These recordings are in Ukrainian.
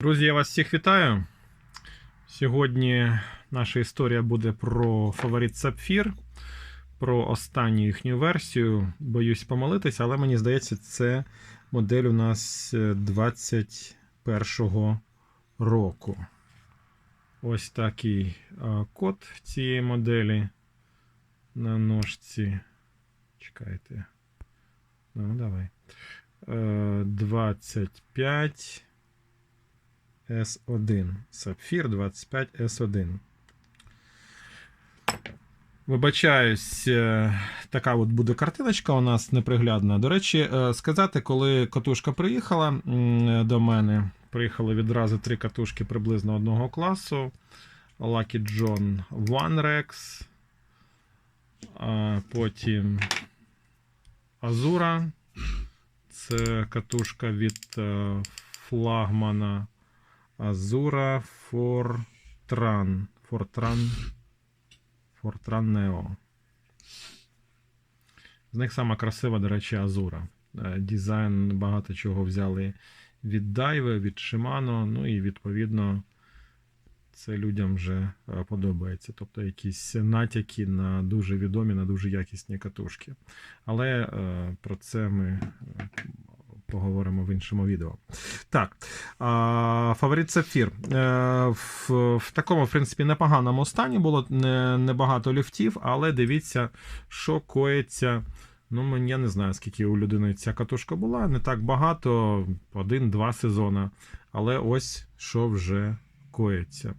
Друзі, я вас всіх вітаю. Сьогодні наша історія буде про фаворит Сапфір, про останню їхню версію. Боюсь помилитися, але мені здається, це модель у нас е, 21-го року. Ось такий код цієї моделі на ножці. Чекайте. Ну, давай. Е, 25. S1. Сапфір 25 S1. Вибачаюсь, е, така от буде картиночка у нас неприглядна. До речі, е, сказати, коли катушка приїхала до мене, приїхали відразу три катушки приблизно одного класу. Lucky John One Rex. Потім Azura. Це катушка від е, флагмана Azura Fortran. Fortran. Fortran Neo. З них сама красива, до речі, Azura. Е, Дизайн багато чого взяли від Daiwa, від Shimano, ну і відповідно це людям вже е, подобається. Тобто якісь натяки на дуже відомі, на дуже якісні катушки. Але е, про це ми поговоримо в іншому відео. Так, фаворит Сапфір. Е, в, в такому, в принципі, непоганому стані було не, небагато ліфтів, але дивіться, що коїться. Ну, я не знаю, скільки у людини ця катушка була. Не так багато, один-два сезони. Але ось що вже коїться.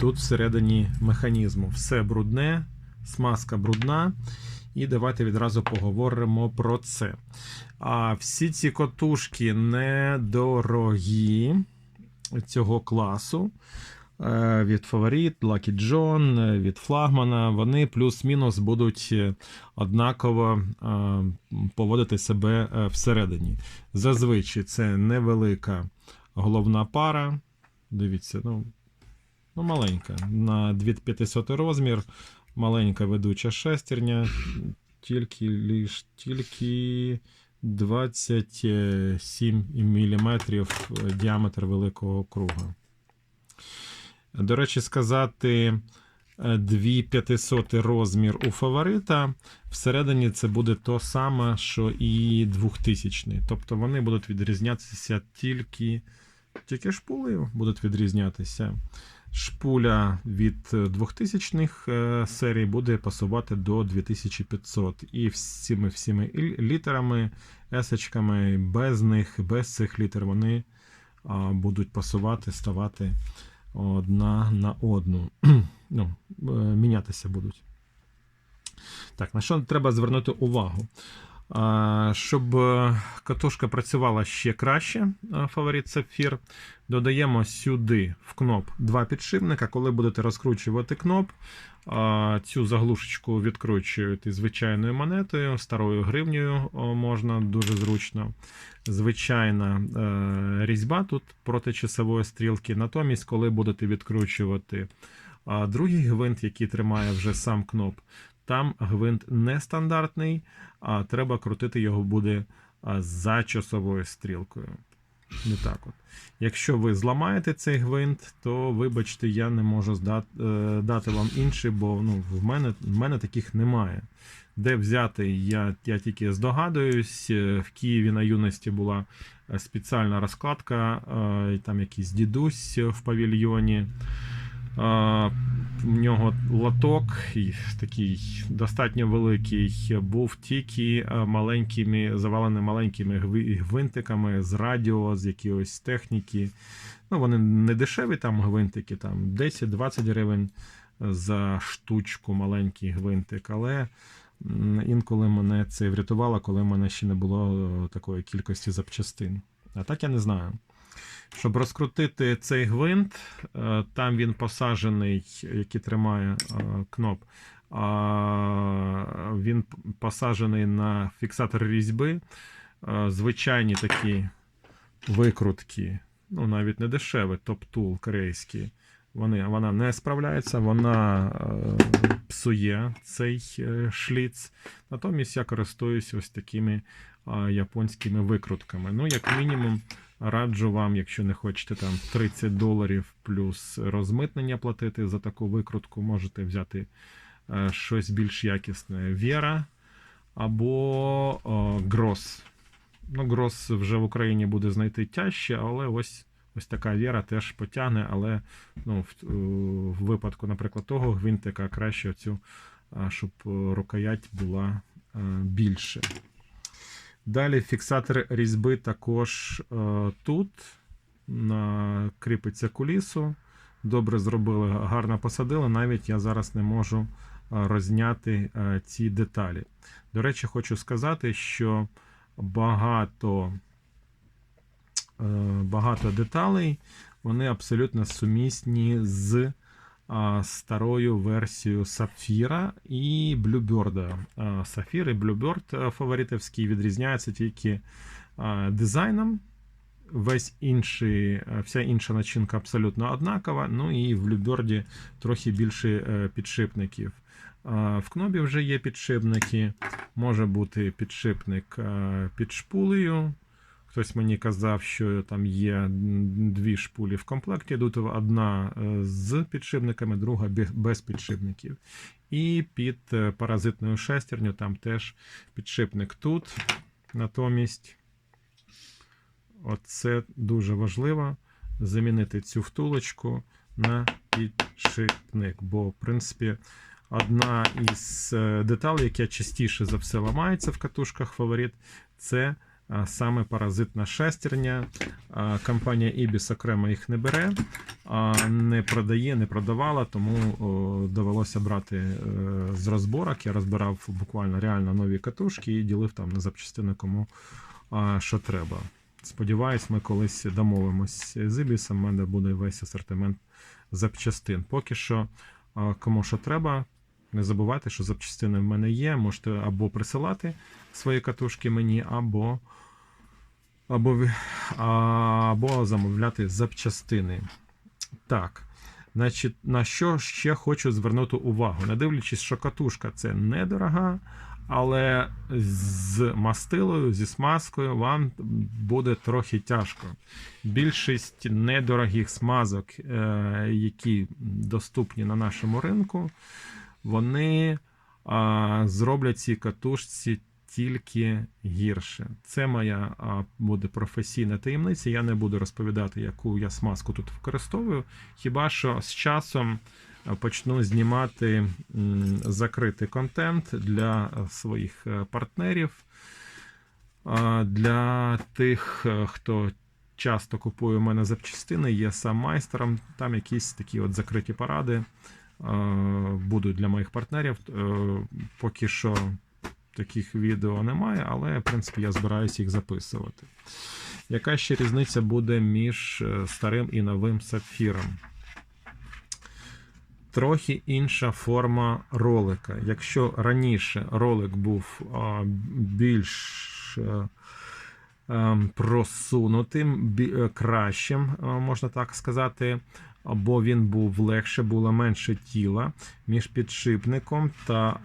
Тут всередині механізму все брудне, смазка брудна. І давайте відразу поговоримо про це. А всі ці котушки недорогі цього класу. Е, Від Lucky John, е, від флагмана, вони плюс-мінус будуть е, однаково е, поводити себе всередині. Зазвичай це невелика головна пара. Дивіться, ну, ну маленька. На 2500 розмір, маленька ведуча шестерня, тільки лиш, тільки 27 мм діаметр великого круга. До речі, сказати, е, 2500 розмір у фаворита. Всередині це буде то саме, що і 2000. Тобто вони будуть відрізнятися тільки, тільки шпулею будуть відрізнятися. Шпуля від 2000-х е, серій буде пасувати до 2500. І всіми всіми літерами, есочками, без них, без цих літер вони будуть пасувати, ставати одна на одну. ну, е, мінятися будуть. Так, на що треба звернути увагу? Щоб е, катушка працювала ще краще, е, фаворит Сапфір, додаємо сюди в кноп два підшипника. Коли будете розкручувати кноп, цю заглушечку відкручуєте звичайною монетою, старою гривнею можна дуже зручно. Звичайна е, різьба тут проти часової стрілки. Натомість, коли будете відкручувати а, другий гвинт, який тримає вже сам кноп, там гвинт нестандартний, а треба крутити його буде за часовою стрілкою. Не так от. Якщо ви зламаєте цей гвинт, то вибачте, я не можу здат- е, дати вам інший, бо ну, в, мене, в мене таких немає. Де взяти, я, я тільки здогадуюсь. Е, В Києві на юності була е, спеціальна розкладка, там якийсь дідусь в павільйоні. У нього лоток такий достатньо великий, був тільки е, маленькими, завалений маленькими гвинтиками з радіо, з якоїсь техніки. Ну, вони не дешеві там гвинтики, там 10-20 гривень за штучку маленький гвинтик, але інколи мене це врятувало, коли в мене ще не було е, такої кількості запчастин. А так я не знаю. Щоб розкрутити цей гвинт, е, там він посаджений, який тримає е, кноп. Він посаджений на фіксатор різьби. Е, Звичайні такі викрутки, ну навіть не дешеві, топ-тул корейський. Вони, вона не справляється, вона е, псує цей е, шліц. Натомість я користуюсь ось такими е, японськими викрутками. Ну, як мінімум, раджу вам, якщо не хочете там 30 доларів плюс розмитнення платити за таку викрутку, можете взяти е, щось більш якісне Вера або о, Грос. Ну, Грос вже в Україні буде знайти тяжче, але ось, ось така Вера теж потягне, але ну, в, в випадку, наприклад, того гвинтика краще цю, щоб рукоять була е, більше. Далі фіксатор різьби також е, тут кріпиться кулісу. Добре зробили, гарно посадили. Навіть я зараз не можу е, розняти е, ці деталі. До речі, хочу сказати, що багато, е, багато деталей вони абсолютно сумісні з старою версією Сапфіра і Bluebird. А, Сафір і Bluebird фаворитівський відрізняються тільки дизайном. Весь інший, вся інша начинка абсолютно однакова. Ну і в Bluebird трохи більше е, підшипників. В кнобі вже є підшипники. Може бути підшипник е, під шпулею. Хтось мені казав, що там є дві шпулі в комплекті. Тут одна е, з підшипниками, друга без підшипників. І під е, паразитною шестерню там теж підшипник тут. Натомість, оце дуже важливо замінити цю втулочку на підшипник. Бо, в принципі, одна із е, деталей, яка частіше за все ламається в катушках фаворит, це саме паразитна шестерня. Компанія Ibis окремо їх не бере, не продає, не продавала, тому довелося брати е, з розборок. Я розбирав буквально реально нові катушки і ділив там на запчастини, кому що треба. Сподіваюсь, ми колись домовимось з Ibis, У мене буде весь асортимент запчастин. Поки що, кому що треба, не забувайте, що запчастини в мене є. Можете або присилати свої катушки мені, або або, або замовляти запчастини. Так. Значить, На що ще хочу звернути увагу? Не дивлячись, що катушка це недорога, але з мастилою, зі смазкою вам буде трохи тяжко. Більшість недорогих смазок, е, які доступні на нашому ринку, вони зроблять ці катушці тільки гірше. Це моя буде професійна таємниця. Я не буду розповідати, яку я смазку тут використовую. Хіба що з часом почну знімати закритий контент для своїх е, партнерів, для тих, е, хто часто купує у мене запчастини, є сам майстером. Там якісь такі от закриті поради будуть для моїх партнерів. Е, поки що таких відео немає, але в принципі я збираюся їх записувати. Яка ще різниця буде між е, старим і новим сапфіром? Трохи інша форма ролика. Якщо раніше ролик був більш е, ем, просунутим, кращим, можна так сказати, або він був легше, було менше тіла між підшипником та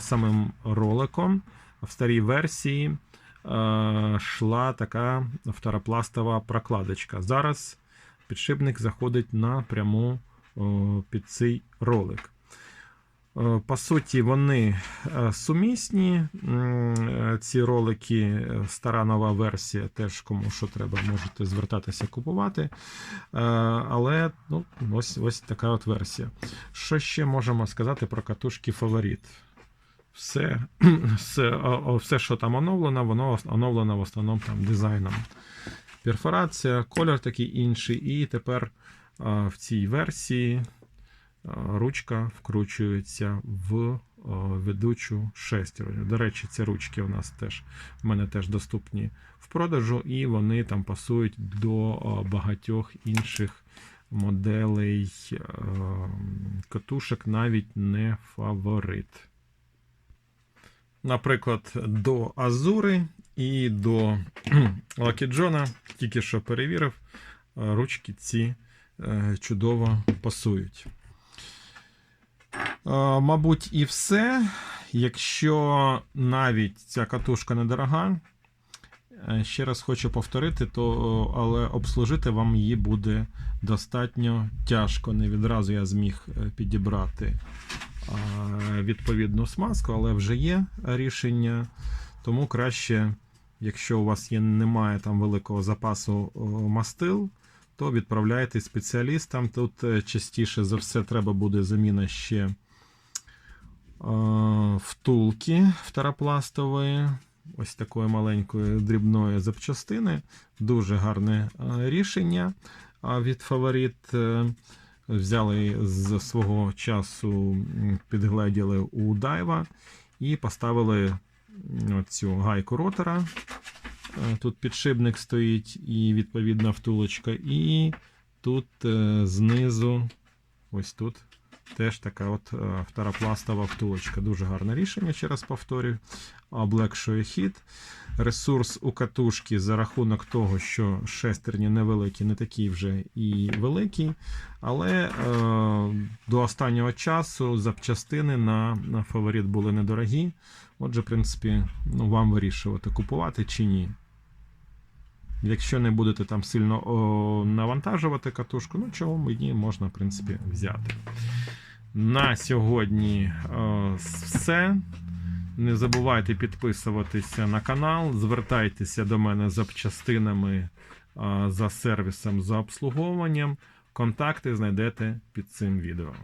самим роликом. В старій версії йшла така второпластова прокладочка. Зараз підшипник заходить напряму під цей ролик. Е, по суті, вони е, сумісні. Е, ці ролики, стара нова версія, теж кому що треба, можете звертатися купувати. Але ну, ось ось така от версія. Що ще можемо сказати про катушки фаворит? Все, все, все що там оновлено, воно оновлено в основному там дизайном. Перфорація, колір такий інший, і тепер в цій версії ручка вкручується в ведучу шестерню. До речі, ці ручки у нас теж в мене теж доступні в продажу, і вони там пасують до багатьох інших моделей катушок, навіть не фаворит. Наприклад, до Азури і до Лакіджона, тільки що перевірив, ручки ці е, чудово пасують. Е, Мабуть, і все. Якщо навіть ця катушка недорога, е, ще раз хочу повторити, то, але обслужити вам її буде достатньо тяжко. Не відразу я зміг е, підібрати е, відповідну смазку, але вже є рішення. Тому краще, якщо у вас є, немає там великого запасу мастил, то відправляйте спеціалістам. Тут е, частіше за все треба буде заміна ще е, втулки второпластової, ось такої маленької дрібної запчастини. Дуже гарне рішення від фаворит. е, Взяли з свого часу, підгледіли у Дайва і поставили цю гайку ротора. Е, Тут підшипник стоїть і відповідна втулочка. І тут е, знизу, ось тут, теж така от е, второпластова втулочка. Дуже гарне рішення, ще раз повторюю. Облегшує хід. Ресурс у катушки за рахунок того, що шестерні невеликі, не такі вже і великі. Але е, до останнього часу запчастини на, на фаворит були недорогі. Отже, в принципі, ну, вам вирішувати, купувати чи ні. Якщо не будете там сильно о, навантажувати катушку, ну чого мені можна, в принципі, взяти. На сьогодні о, все. Не забувайте підписуватися на канал, звертайтеся до мене з запчастинами за сервісом за обслуговуванням. Контакти знайдете під цим відео.